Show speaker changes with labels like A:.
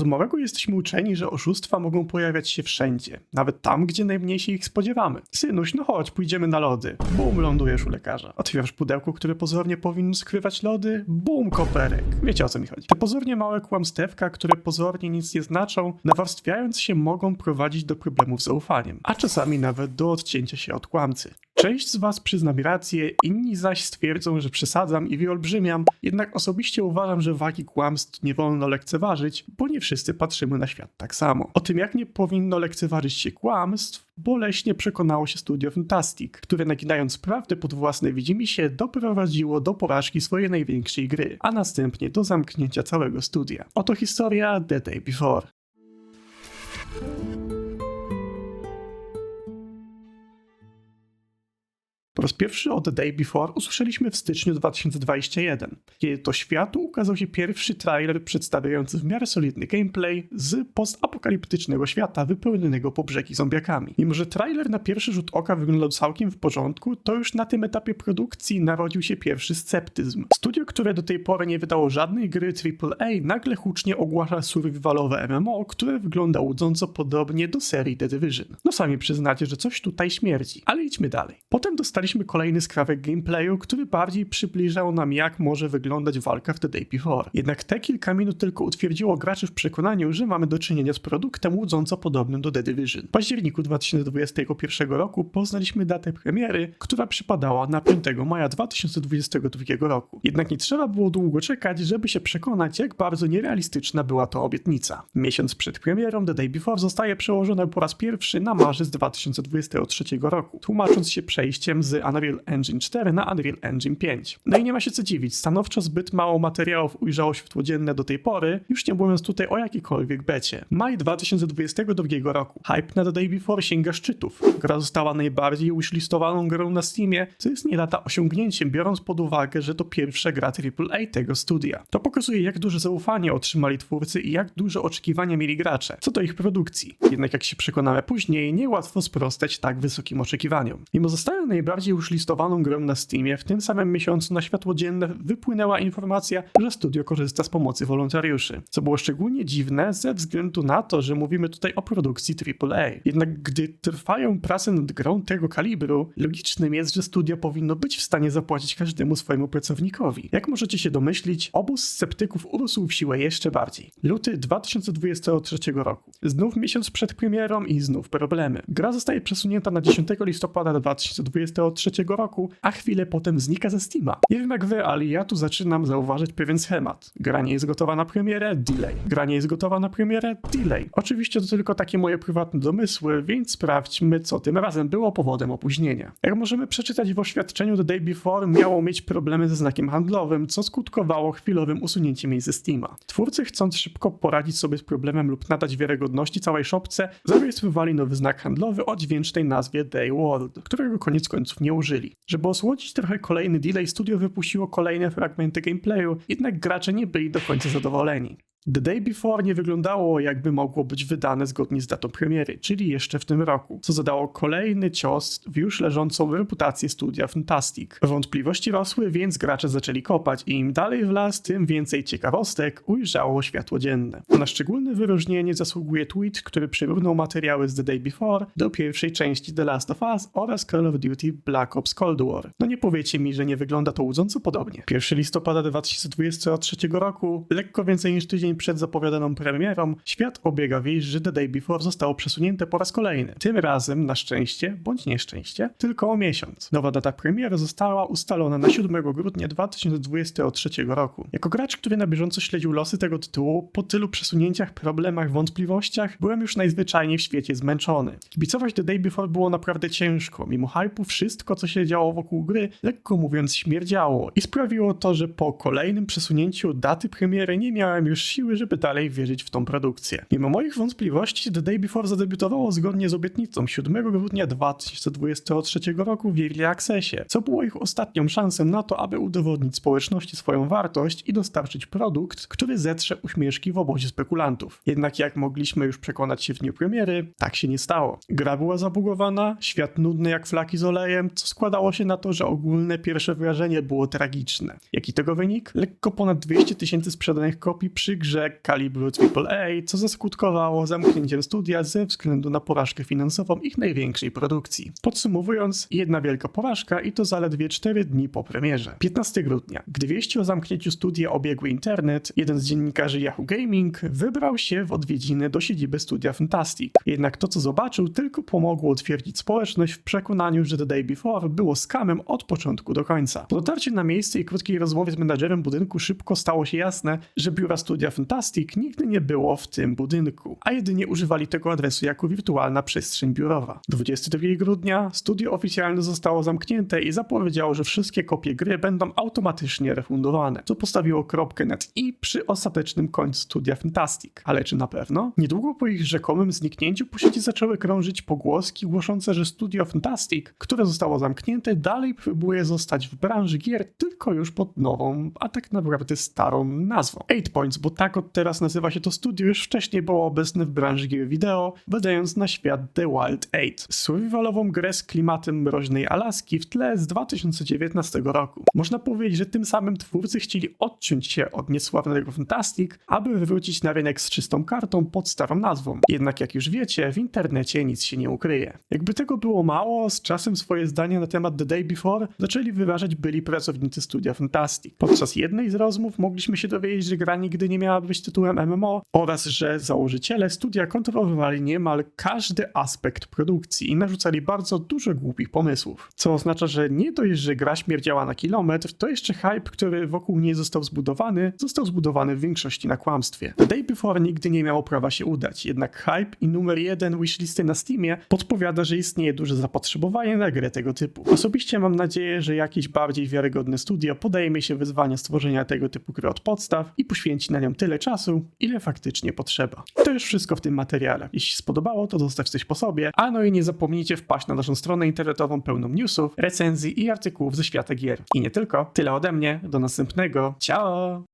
A: Od małego jesteśmy uczeni, że oszustwa mogą pojawiać się wszędzie, nawet tam, gdzie najmniej się ich spodziewamy. Synuś, no chodź, pójdziemy na lody. Bum, lądujesz u lekarza. Otwierasz pudełko, które pozornie powinno skrywać lody. Bum, koperek. Wiecie o co mi chodzi. Te pozornie małe kłamstewka, które pozornie nic nie znaczą, nawarstwiając się mogą prowadzić do problemów z zaufaniem, a czasami nawet do odcięcia się od kłamcy. Część z Was przyzna mi rację, inni zaś stwierdzą, że przesadzam i wyolbrzymiam, jednak osobiście uważam, że wagi kłamstw nie wolno lekceważyć, bo nie wszyscy patrzymy na świat tak samo. O tym, jak nie powinno lekceważyć się kłamstw, boleśnie przekonało się studio Fantastic, które naginając prawdę pod własne widzimisię doprowadziło do porażki swojej największej gry, a następnie do zamknięcia całego studia. Oto historia The Day Before. Po raz pierwszy od The Day Before usłyszeliśmy w styczniu 2021, kiedy to światu ukazał się pierwszy trailer przedstawiający w miarę solidny gameplay z postapokaliptycznego świata wypełnionego po brzegi zombiakami. Mimo, że trailer na pierwszy rzut oka wyglądał całkiem w porządku, to już na tym etapie produkcji narodził się pierwszy sceptyzm. Studio, które do tej pory nie wydało żadnej gry AAA, nagle hucznie ogłasza survivalowe MMO, które wygląda łudząco podobnie do serii The Division. No sami przyznacie, że coś tutaj śmierdzi, ale idźmy dalej. Potem dostaliśmy kolejny skrawek gameplayu, który bardziej przybliżał nam jak może wyglądać walka w The Day Before. Jednak te kilka minut tylko utwierdziło graczy w przekonaniu, że mamy do czynienia z produktem łudząco podobnym do The Division. W październiku 2021 roku poznaliśmy datę premiery, która przypadała na 5 maja 2022 roku. Jednak nie trzeba było długo czekać, żeby się przekonać, jak bardzo nierealistyczna była to obietnica. Miesiąc przed premierą The Day Before zostaje przełożona po raz pierwszy na marzec 2023 roku, tłumacząc się przejściem z Unreal Engine 4 na Unreal Engine 5. No i nie ma się co dziwić, stanowczo zbyt mało materiałów ujrzało światło dzienne do tej pory, już nie mówiąc tutaj o jakiejkolwiek becie. Maj 2022 roku. Hype na The Day Before sięga szczytów. Gra została najbardziej wishlistowaną grą na Steamie, co jest nie lata osiągnięciem, biorąc pod uwagę, że to pierwsza gra AAA tego studia. To pokazuje, jak duże zaufanie otrzymali twórcy i jak duże oczekiwania mieli gracze, co do ich produkcji. Jednak jak się przekonamy później, niełatwo sprostać tak wysokim oczekiwaniom. Mimo zostają najbardziej już listowaną grą na Steamie, w tym samym miesiącu na światło dzienne wypłynęła informacja, że studio korzysta z pomocy wolontariuszy. Co było szczególnie dziwne ze względu na to, że mówimy tutaj o produkcji AAA. Jednak gdy trwają prace nad grą tego kalibru, logicznym jest, że studio powinno być w stanie zapłacić każdemu swojemu pracownikowi. Jak możecie się domyślić, obóz sceptyków urósł w siłę jeszcze bardziej. Luty 2023 roku. Znów miesiąc przed premierą i znów problemy. Gra zostaje przesunięta na 10 listopada 2023 roku, a chwilę potem znika ze Steama. Nie wiem jak wy, ale ja tu zaczynam zauważyć pewien schemat. Gra nie jest gotowa na premierę, delay. Gra nie jest gotowa na premierę, delay. Oczywiście to tylko takie moje prywatne domysły, więc sprawdźmy, co tym razem było powodem opóźnienia. Jak możemy przeczytać w oświadczeniu The Day Before, miało mieć problemy ze znakiem handlowym, co skutkowało chwilowym usunięciem jej ze Steama. Twórcy, chcąc szybko poradzić sobie z problemem lub nadać wiarygodności całej szopce, zarejestrowali nowy znak handlowy o dźwięcznej nazwie Day World, którego koniec końców nie użyli. Żeby osłodzić trochę kolejny delay, studio wypuściło kolejne fragmenty gameplayu, jednak gracze nie byli do końca zadowoleni. The Day Before nie wyglądało jakby mogło być wydane zgodnie z datą premiery, czyli jeszcze w tym roku, co zadało kolejny cios w już leżącą reputację studia Fantastic. Wątpliwości rosły, więc gracze zaczęli kopać i im dalej w las, tym więcej ciekawostek ujrzało światło dzienne. Na szczególne wyróżnienie zasługuje tweet, który przyrównał materiały z The Day Before do pierwszej części The Last of Us oraz Call of Duty Black Ops Cold War. No nie powiecie mi, że nie wygląda to łudząco podobnie. 1 listopada 2023 roku, lekko więcej niż tydzień przed zapowiadaną premierą, świat obiega wieść, że The Day Before zostało przesunięte po raz kolejny. Tym razem, na szczęście, bądź nieszczęście, tylko o miesiąc. Nowa data premiery została ustalona na 7 grudnia 2023 roku. Jako gracz, który na bieżąco śledził losy tego tytułu, po tylu przesunięciach, problemach, wątpliwościach, byłem już najzwyczajniej w świecie zmęczony. Kibicować The Day Before było naprawdę ciężko. Mimo hypu wszystko, co się działo wokół gry, lekko mówiąc, śmierdziało i sprawiło to, że po kolejnym przesunięciu daty premiery nie miałem już siły, żeby dalej wierzyć w tą produkcję. Mimo moich wątpliwości, The Day Before zadebiutowało zgodnie z obietnicą 7 grudnia 2023 roku w Early Accessie, co było ich ostatnią szansą na to, aby udowodnić społeczności swoją wartość i dostarczyć produkt, który zetrze uśmieszki w obozie spekulantów. Jednak jak mogliśmy już przekonać się w dniu premiery, tak się nie stało. Gra była zabugowana, świat nudny jak flaki z olejem, co składało się na to, że ogólne pierwsze wrażenie było tragiczne. Jaki tego wynik? Lekko ponad 200 tysięcy sprzedanych kopii przy grze grze kalibru AAA, co zaskutkowało zamknięciem studia ze względu na porażkę finansową ich największej produkcji. Podsumowując, jedna wielka porażka i to zaledwie 4 dni po premierze. 15 grudnia. Gdy wieści o zamknięciu studia obiegły internet, jeden z dziennikarzy Yahoo Gaming wybrał się w odwiedziny do siedziby studia Fantastic. Jednak to, co zobaczył, tylko pomogło utwierdzić społeczność w przekonaniu, że The Day Before było skamem od początku do końca. Po dotarciu na miejsce i krótkiej rozmowie z menadżerem budynku szybko stało się jasne, że biura studia Fantastic nigdy nie było w tym budynku, a jedynie używali tego adresu jako wirtualna przestrzeń biurowa. 22 grudnia studio oficjalnie zostało zamknięte i zapowiedziało, że wszystkie kopie gry będą automatycznie refundowane, co postawiło kropkę nad i przy ostatecznym końcu studia Fantastic. Ale czy na pewno? Niedługo po ich rzekomym zniknięciu po sieci zaczęły krążyć pogłoski głoszące, że studio Fantastic, które zostało zamknięte, dalej próbuje zostać w branży gier, tylko już pod nową, a tak naprawdę starą nazwą. 8 Points, bo tak od teraz nazywa się to studio, już wcześniej było obecne w branży gier wideo, wydając na świat The Wild 8, survivalową grę z klimatem mroźnej Alaski w tle z 2019 roku. Można powiedzieć, że tym samym twórcy chcieli odciąć się od niesławnego Fantastic, aby wywrócić na rynek z czystą kartą pod starą nazwą. Jednak jak już wiecie, w internecie nic się nie ukryje. Jakby tego było mało, z czasem swoje zdania na temat The Day Before zaczęli wyrażać byli pracownicy studia Fantastic. Podczas jednej z rozmów mogliśmy się dowiedzieć, że gra nigdy nie miała być tytułem MMO oraz że założyciele studia kontrolowali niemal każdy aspekt produkcji i narzucali bardzo dużo głupich pomysłów. Co oznacza, że nie dość, że gra śmierdziała na kilometr, to jeszcze hype, który wokół niej został zbudowany, został zbudowany w większości na kłamstwie. The Day Before nigdy nie miało prawa się udać, jednak hype i numer jeden wishlisty na Steamie podpowiada, że istnieje duże zapotrzebowanie na grę tego typu. Osobiście mam nadzieję, że jakieś bardziej wiarygodne studio podejmie się wyzwania stworzenia tego typu gry od podstaw i poświęci na nią tyle czasu, ile faktycznie potrzeba. To już wszystko w tym materiale. Jeśli spodobało, to zostaw coś po sobie, a no i nie zapomnijcie wpaść na naszą stronę internetową pełną newsów, recenzji i artykułów ze świata gier. I nie tylko. Tyle ode mnie. Do następnego. Ciao!